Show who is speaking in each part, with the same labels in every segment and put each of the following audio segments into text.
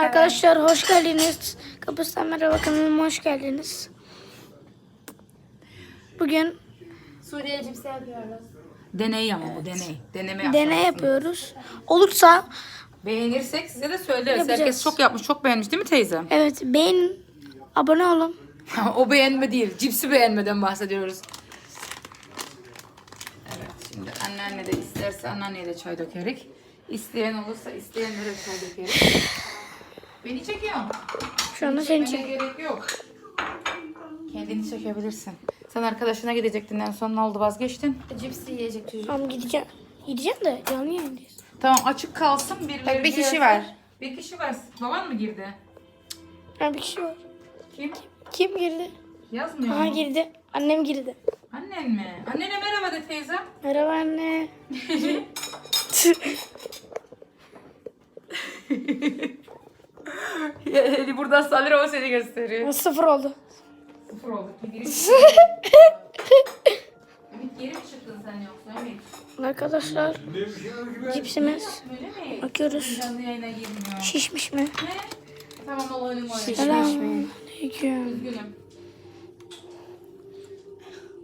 Speaker 1: Arkadaşlar hoş geldiniz. Kapıstan merhaba kanalıma hoş geldiniz. Bugün
Speaker 2: Suriye cipsi yapıyoruz.
Speaker 3: Deney ama bu deney. Deneme
Speaker 1: deney yapıyoruz. Olursa
Speaker 3: Beğenirsek size de söyleriz.
Speaker 1: Yapacağız.
Speaker 3: Herkes çok yapmış, çok beğenmiş değil mi teyze?
Speaker 1: evet beğenin, abone olun.
Speaker 3: o beğenme değil, cipsi beğenmeden bahsediyoruz. Evet, şimdi anneanne de isterse anneanneye de çay dökerik. İsteyen olursa isteyenlere çay dökerik. Beni çekiyorsun.
Speaker 1: Şu anda seni çek.
Speaker 3: gerek yok. Kendini çekebilirsin. Sen arkadaşına gidecektin en son ne oldu vazgeçtin?
Speaker 2: Cipsi yiyecek çocuk.
Speaker 1: Tamam gideceğim. Gideceğim de canlı yayındayız.
Speaker 3: Tamam açık kalsın birileri
Speaker 2: Bak, bir kişi var.
Speaker 3: Bir kişi var. Baban mı girdi?
Speaker 1: Ha, bir kişi var.
Speaker 3: Kim?
Speaker 1: Kim girdi?
Speaker 3: Yazmıyor
Speaker 1: Aha
Speaker 3: mu?
Speaker 1: girdi. Annem girdi.
Speaker 3: Annen mi? Annene merhaba de teyze.
Speaker 1: Merhaba anne.
Speaker 3: Eli buradan salır ama seni gösteriyor.
Speaker 1: Sıfır oldu.
Speaker 3: Sıfır oldu. Geri mi çıktın sen yoksa Ümit?
Speaker 1: Arkadaşlar cipsimiz. Bakıyoruz.
Speaker 3: Canlı yayına girmiyor.
Speaker 1: Şişmiş mi?
Speaker 3: Ne? Tamam o oyunu oynayalım.
Speaker 1: Selamünaleyküm.
Speaker 3: Üzgünüm.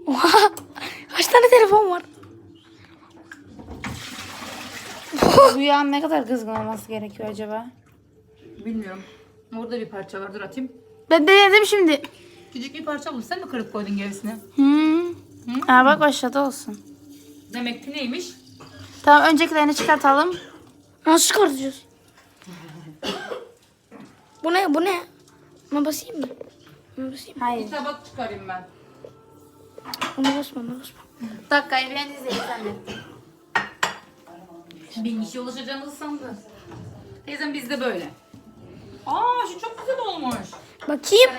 Speaker 1: Oha! Kaç tane telefon var?
Speaker 2: Duyan ne kadar kızgın olması gerekiyor acaba?
Speaker 3: Bilmiyorum. Orada bir parça var. Dur atayım.
Speaker 2: Ben denedim şimdi.
Speaker 3: Küçük bir parça bul. Sen mi kırıp koydun gerisini?
Speaker 2: Hmm. Aa bak başladı olsun.
Speaker 3: Demek ki neymiş?
Speaker 2: Tamam öncekilerini çıkartalım.
Speaker 1: Nasıl çıkartacağız? bu ne? Bu ne? Buna basayım mı? Buna basayım mı?
Speaker 2: Hayır.
Speaker 3: Bir tabak çıkarayım ben.
Speaker 1: Buna basma, buna basma.
Speaker 2: Dakikayı ben sen de.
Speaker 3: Bin kişi ulaşacağımızı sandı. Teyzem bizde böyle. Aa şu çok güzel olmuş.
Speaker 1: Bakayım.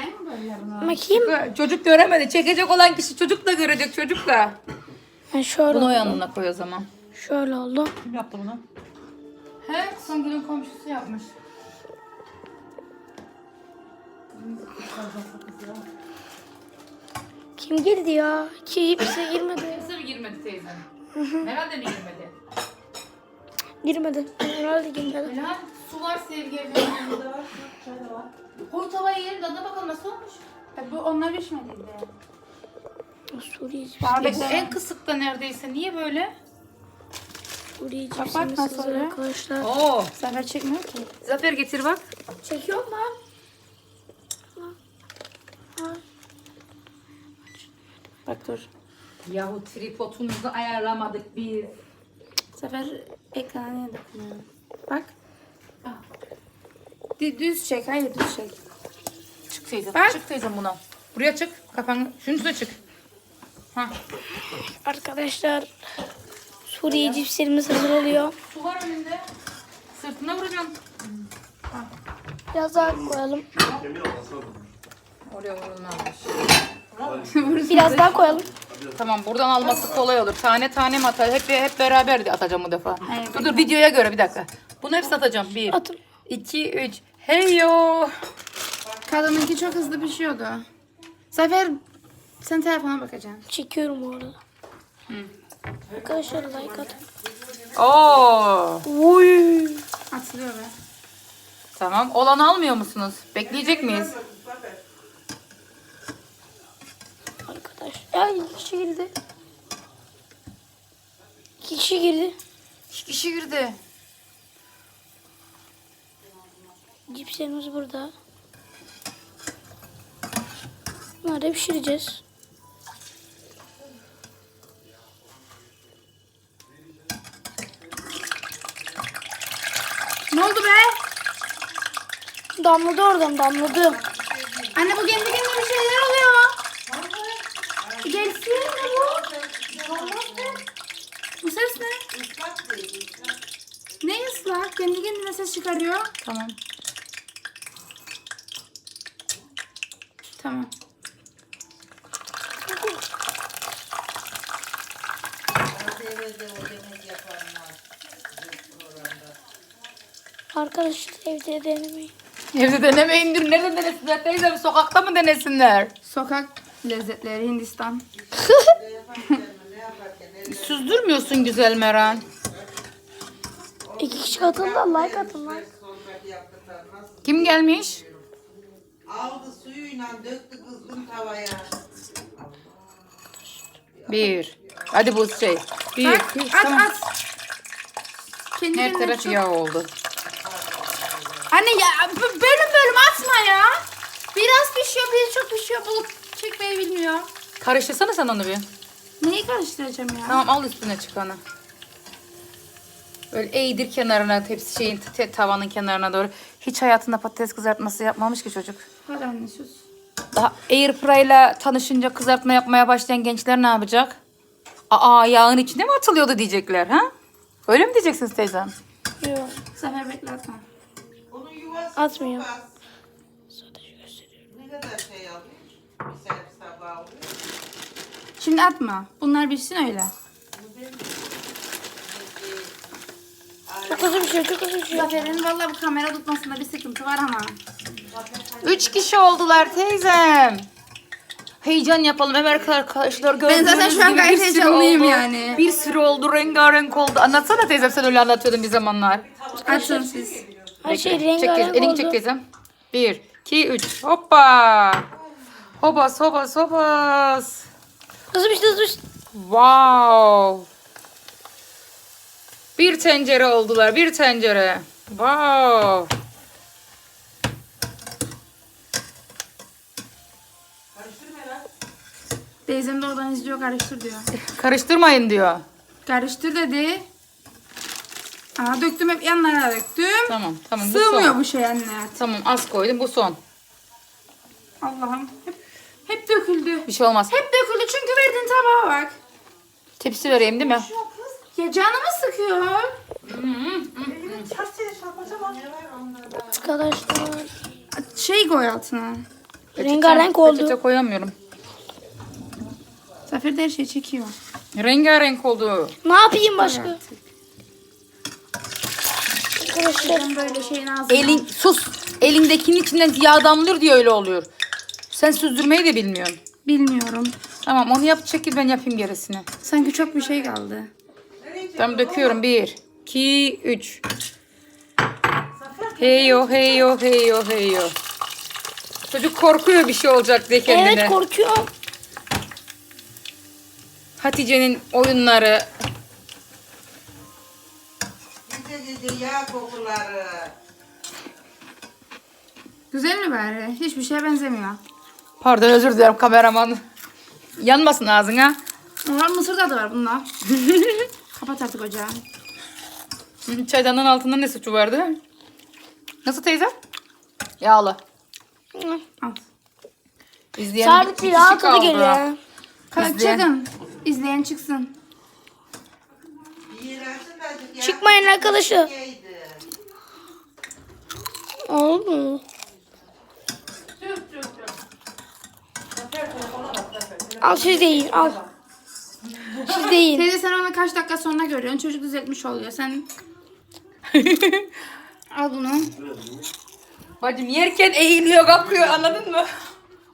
Speaker 1: Bakayım.
Speaker 3: Çocuk göremedi. Çekecek olan kişi çocuk da görecek çocuk da.
Speaker 1: Ha, şöyle
Speaker 3: Bunu o
Speaker 1: oldu.
Speaker 3: yanına koy o zaman.
Speaker 1: Şöyle oldu.
Speaker 3: Kim yaptı bunu? He, Songül'ün komşusu yapmış.
Speaker 1: Kim girdi ya? Kimse girmedi.
Speaker 3: Kimse mi girmedi teyzem? Herhalde mi girmedi?
Speaker 1: Girmedi. Herhalde girmedi.
Speaker 3: Helal. Su var sevgi evlerinde var. Şöyle var. Koy tavayı yerin tadına bakalım nasıl olmuş.
Speaker 2: Bu onlar pişmediydi.
Speaker 1: Suriye cipsi.
Speaker 2: Bekle.
Speaker 3: en kısık da neredeyse. Niye böyle?
Speaker 1: Suriye
Speaker 2: Kapat
Speaker 1: cipsimiz
Speaker 2: nasıl
Speaker 1: hazır
Speaker 2: oluyor?
Speaker 1: arkadaşlar.
Speaker 3: Oo.
Speaker 2: Zafer çekmiyor ki.
Speaker 3: Zafer getir bak.
Speaker 1: Çekiyor mu?
Speaker 2: Bak dur.
Speaker 3: Yahu tripodumuzu ayarlamadık biz.
Speaker 2: Zafer ekrana niye dokunuyor? Bak. Dü- Düz çek. Hayır düz çek.
Speaker 3: Çık teyzem.
Speaker 2: Bak.
Speaker 3: Çık teyzem buna. Buraya çık. Kafanı. Şunun üstüne çık. Ha.
Speaker 1: Arkadaşlar Suriye cipslerimiz hazır oluyor.
Speaker 3: Su var önünde. Sırtına vuracaksın.
Speaker 1: Biraz daha koyalım.
Speaker 3: Oraya vurulmazmış.
Speaker 1: Biraz daha koyalım.
Speaker 3: Tamam buradan alması kolay olur. Tane tane mi atar? Hep, hep beraber de atacağım bu defa.
Speaker 2: Hayır,
Speaker 3: dur dur videoya göre bir dakika. Bunu hepsi atacağım. Bir,
Speaker 1: Atın.
Speaker 3: iki, üç. Hey yo.
Speaker 2: Kadınınki çok hızlı pişiyordu. Zafer sen telefona bakacaksın.
Speaker 1: Çekiyorum bu arada. Arkadaşlar like atın.
Speaker 3: Oo.
Speaker 1: Oy.
Speaker 2: Atılıyor be.
Speaker 3: Tamam. Olanı almıyor musunuz? Bekleyecek miyiz?
Speaker 1: Arkadaş. Ya iki kişi girdi. İki kişi girdi.
Speaker 3: İki kişi girdi.
Speaker 1: Cipslerimiz burada. Bunları pişireceğiz.
Speaker 2: Ne oldu be?
Speaker 1: Damladı oradan damladı.
Speaker 2: Anne bu kendi kendine bir şeyler oluyor. Gelsin ne bu? Bu ses ne? Islak? Kendi kendine ses çıkarıyor.
Speaker 3: Tamam.
Speaker 2: Tamam.
Speaker 1: Arkadaşlar evde denemeyin.
Speaker 3: Evde denemeyin dur. Nerede denesinler teyzem? Sokakta mı denesinler?
Speaker 2: Sokak lezzetleri Hindistan.
Speaker 3: Süzdürmüyorsun güzel Meral.
Speaker 1: İki kişi katıldı like atın.
Speaker 4: Nasıl?
Speaker 3: Kim gelmiş?
Speaker 4: Aldı suyuyla döktü kızgın tavaya.
Speaker 3: Bir. Hadi bu şey. Bir.
Speaker 2: At
Speaker 3: iki,
Speaker 2: at
Speaker 3: tamam.
Speaker 2: at. Kendi
Speaker 3: Her
Speaker 2: kendine
Speaker 3: taraf
Speaker 2: çok-
Speaker 3: yağ oldu.
Speaker 2: Anne ya b- bölüm bölüm atma ya. Biraz pişiyor, biri çok pişiyor. Bulup çekmeyi bilmiyor.
Speaker 3: Karıştırsana sen onu bir.
Speaker 2: Neyi karıştıracağım ya?
Speaker 3: Tamam al üstüne çıkanı. Böyle eğdir kenarına tepsi şeyin te- tavanın kenarına doğru. Hiç hayatında patates kızartması yapmamış ki çocuk.
Speaker 2: Hadi anne sus.
Speaker 3: Daha Airfryer'la tanışınca kızartma yapmaya başlayan gençler ne yapacak? Aa yağın içine mi atılıyordu diyecekler ha? Öyle mi diyeceksiniz teyzem?
Speaker 1: Yok.
Speaker 2: Zafer bekle atma.
Speaker 4: Onun yuvası
Speaker 1: Atmıyor.
Speaker 4: çok az. Ne kadar şey alıyor? Bir servis tabağı alıyor.
Speaker 2: Şimdi atma. Bunlar pişsin öyle.
Speaker 1: Hızlı bir şey, çok hızlı bir şey.
Speaker 2: Zafer'in vallahi bu kamera tutmasında bir sıkıntı var ama.
Speaker 3: Üç kişi oldular teyzem. Heyecan yapalım. Hemen arkadaşlar gördüğünüz
Speaker 2: zaten şu an
Speaker 3: gibi
Speaker 2: gayet
Speaker 3: bir sürü
Speaker 2: heyecanlıyım
Speaker 3: oldu.
Speaker 2: yani.
Speaker 3: Bir sürü oldu. Rengarenk oldu. Anlatsana teyzem sen öyle anlatıyordun bir zamanlar.
Speaker 2: Açın siz.
Speaker 1: Her şey
Speaker 3: Çek teyzem.
Speaker 1: rengarenk
Speaker 3: Elini
Speaker 1: oldu.
Speaker 3: çek teyzem. Bir, iki, üç. Hoppa. Hobas, hobas, hobas.
Speaker 1: Hızlı bir şey, hızlı bir şey.
Speaker 3: Wow. Bir tencere oldular. Bir tencere. Wow.
Speaker 2: Teyzem de oradan izliyor karıştır diyor.
Speaker 3: Karıştırmayın diyor.
Speaker 2: Karıştır dedi. Aa döktüm hep yanlara döktüm.
Speaker 3: Tamam, tamam. Bu
Speaker 2: Sığmıyor
Speaker 3: son.
Speaker 2: bu şey anne.
Speaker 3: Tamam, az koydum. Bu son.
Speaker 2: Allah'ım. Hep, hep döküldü.
Speaker 3: Bir şey olmaz.
Speaker 2: Hep döküldü çünkü verdiğin tabağa bak.
Speaker 3: Tepsi vereyim değil mi?
Speaker 2: Ya canımı sıkıyor.
Speaker 1: Arkadaşlar.
Speaker 2: Şey koy altına.
Speaker 1: Rengarenk oldu.
Speaker 3: Peçete koyamıyorum.
Speaker 2: Zafer de her şeyi çekiyor.
Speaker 3: Rengarenk oldu.
Speaker 1: Ne yapayım başka? Arkadaşlar.
Speaker 2: Ben böyle şeyin ağzına.
Speaker 3: Elin sus. Elindekinin içinden yağ damlıyor diye öyle oluyor. Sen süzdürmeyi de bilmiyorsun.
Speaker 2: Bilmiyorum.
Speaker 3: Tamam onu yap çekil ben yapayım gerisini.
Speaker 2: Sanki çok bir şey kaldı.
Speaker 3: Tamam döküyorum. Bir, iki, üç. Heyo heyo heyo heyo. Çocuk korkuyor bir şey olacak diye kendine.
Speaker 1: Evet korkuyorum.
Speaker 3: Hatice'nin oyunları.
Speaker 4: Yağ kokuları.
Speaker 2: Güzel mi bari? Hiçbir şeye benzemiyor.
Speaker 3: Pardon özür dilerim kameraman. Yanmasın ağzına.
Speaker 2: Var mısır tadı var bunda. Kapat artık ocağı.
Speaker 3: Çaydanın altında ne suçu vardı? Nasıl teyze? Yağlı.
Speaker 2: Al.
Speaker 3: İzleyen
Speaker 1: Sabit
Speaker 3: bir
Speaker 1: bir
Speaker 3: kişi
Speaker 1: tadı
Speaker 3: kaldı.
Speaker 1: geliyor.
Speaker 2: Kalk
Speaker 3: İzleyen-
Speaker 2: çıkın. İzleyen çıksın.
Speaker 4: Bir
Speaker 1: Çıkmayın arkadaşlar.
Speaker 4: yiyeydi.
Speaker 1: Oldu mu? Al siz de yiyin al. Siz de yiyin.
Speaker 2: Teyze sen onu kaç dakika sonra görüyorsun. Çocuk düzeltmiş oluyor. Sen al bunu.
Speaker 3: Bacım yerken eğiliyor kalkıyor anladın mı?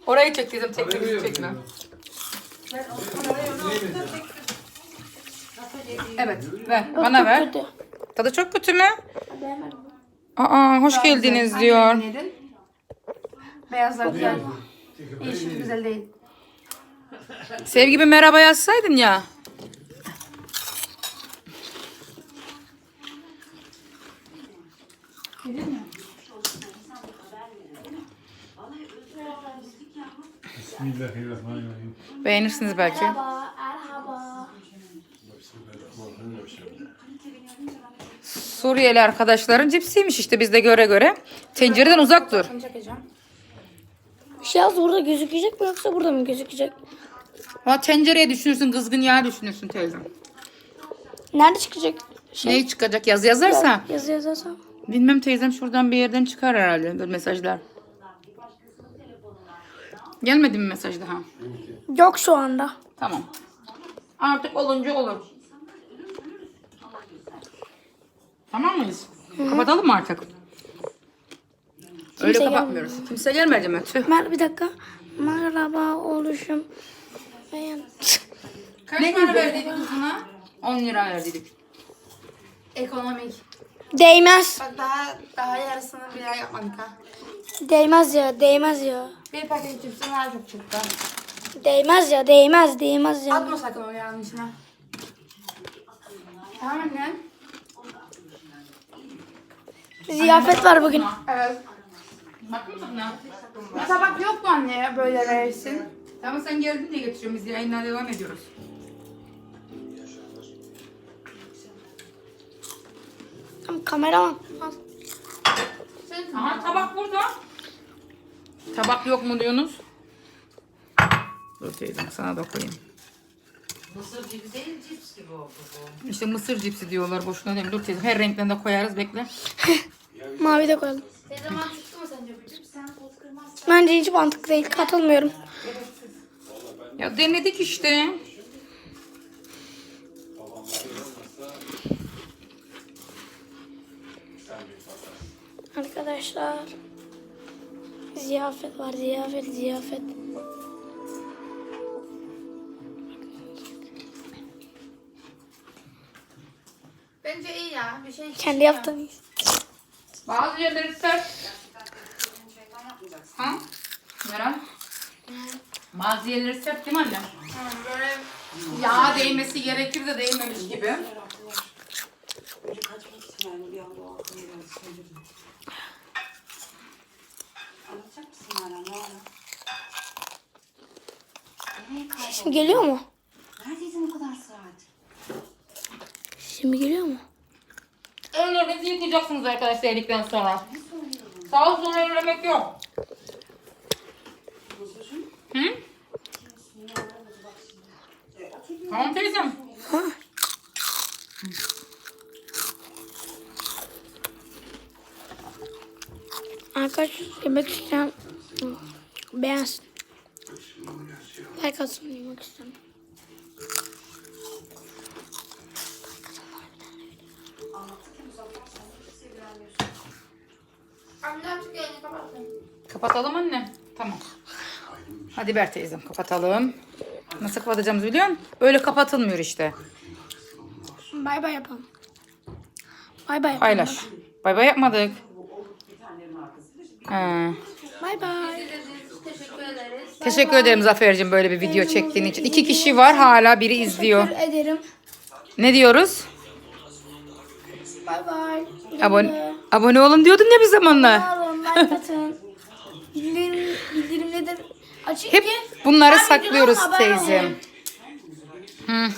Speaker 3: Orayı çek dedim tek tek çekme. Evet ver bana ver. Tadı çok kötü mü? Aa hoş geldiniz diyor.
Speaker 2: Beyazlar güzel. Yeşil güzel değil.
Speaker 3: Sevgi bir merhaba yazsaydın ya.
Speaker 5: Bismillahirrahmanirrahim.
Speaker 3: Beğenirsiniz belki.
Speaker 1: Merhaba.
Speaker 3: Suriyeli arkadaşların cipsiymiş işte bizde göre göre. Tencereden uzak dur.
Speaker 2: Çekeceğim.
Speaker 1: Şey burada gözükecek mi yoksa burada mı gözükecek?
Speaker 3: Ama tencereye düşünürsün kızgın yağ düşünürsün teyzem.
Speaker 1: Nerede çıkacak? Şey,
Speaker 3: Neyi çıkacak yazı yazarsa.
Speaker 1: Yazı yazarsam.
Speaker 3: Bilmem teyzem şuradan bir yerden çıkar herhalde böyle mesajlar. Gelmedi mi mesaj daha?
Speaker 1: Yok şu anda.
Speaker 3: Tamam. Artık olunca olur. Tamam mıyız? Kapatalım mı artık? Öyle
Speaker 1: Kimse
Speaker 3: kapatmıyoruz. Kimse gelmedi mi? Tüh.
Speaker 1: Mer bir dakika. Merhaba oluşum. Beğen.
Speaker 2: Kaç para verdin kızına?
Speaker 3: 10 lira verdik.
Speaker 2: Ekonomik.
Speaker 1: Değmez.
Speaker 2: Bak daha daha yarısını bile yapmadık ha.
Speaker 1: Değmez ya, değmez ya.
Speaker 2: Bir paket cipsin daha çok çıktı.
Speaker 1: Değmez ya, değmez, değmez ya.
Speaker 2: Atma sakın o yağın içine. Tamam anne.
Speaker 1: Ziyafet var bugün.
Speaker 2: Evet.
Speaker 3: Tadına?
Speaker 2: Bir tabak yok mu anne ya böyle versin?
Speaker 3: Tamam sen geldin diye getiriyorum. Biz yayınlara devam ediyoruz.
Speaker 1: Kameraman.
Speaker 3: Aha tabak burada. Tabak yok mu diyorsunuz? Dur teyzem sana da koyayım.
Speaker 4: Mısır gibi değil cips gibi oldu bu.
Speaker 3: İşte mısır cipsi diyorlar boşuna değil mi? Dur teyzem her renkten de koyarız bekle.
Speaker 1: Mavi de koyalım.
Speaker 2: Ne zaman çıktı mı sence bu cips? Sen toz kırmazsın.
Speaker 1: Bence hiç mantıklı değil. Katılmıyorum.
Speaker 3: Ya denedik işte.
Speaker 1: Arkadaşlar. Ziyafet var, ziyafet, ziyafet.
Speaker 2: Bence iyi ya. Bir şey
Speaker 1: Kendi yaptığım.
Speaker 3: Bazı yerleri sert. Ha? Meral? Bazı yerleri sert değil mi anne?
Speaker 2: böyle
Speaker 3: Yağ değmesi gerekir de değmemiş gibi.
Speaker 1: Sesim geliyor mu?
Speaker 5: Neredeydin o kadar saat?
Speaker 1: Sesim geliyor mu?
Speaker 3: Önlerinizi yıkayacaksınız arkadaşlar yedikten sonra. Sağ olsun ellemek yok. Hı? Tamam teyzem.
Speaker 1: Arkadaşlar yemek isteyen beğensin. Like atsın yemek isteyen.
Speaker 2: Anne artık.
Speaker 3: Kapatalım anne. Tamam. Hadi Ber teyzem kapatalım. Nasıl kapatacağımızı biliyor musun? Böyle kapatılmıyor işte.
Speaker 1: Bay bay yapalım. Bay bay yapalım.
Speaker 3: Paylaş. Bay bay yapmadık. Ha.
Speaker 1: Bay bay.
Speaker 2: Teşekkür ederiz.
Speaker 3: Teşekkür ederim Zafer'cim böyle bir video çektiğin için. İki kişi var hala biri izliyor.
Speaker 1: Teşekkür ederim.
Speaker 3: Ne diyoruz?
Speaker 1: Bay bay.
Speaker 3: Abone, abone olun diyordun ya bir zamanlar.
Speaker 1: Like atın. Bildirim, bildirimleri de açın
Speaker 3: Hep
Speaker 1: ki
Speaker 3: bunları
Speaker 1: her
Speaker 3: saklıyoruz
Speaker 1: haber
Speaker 3: teyzem.
Speaker 1: alın.
Speaker 3: Hı.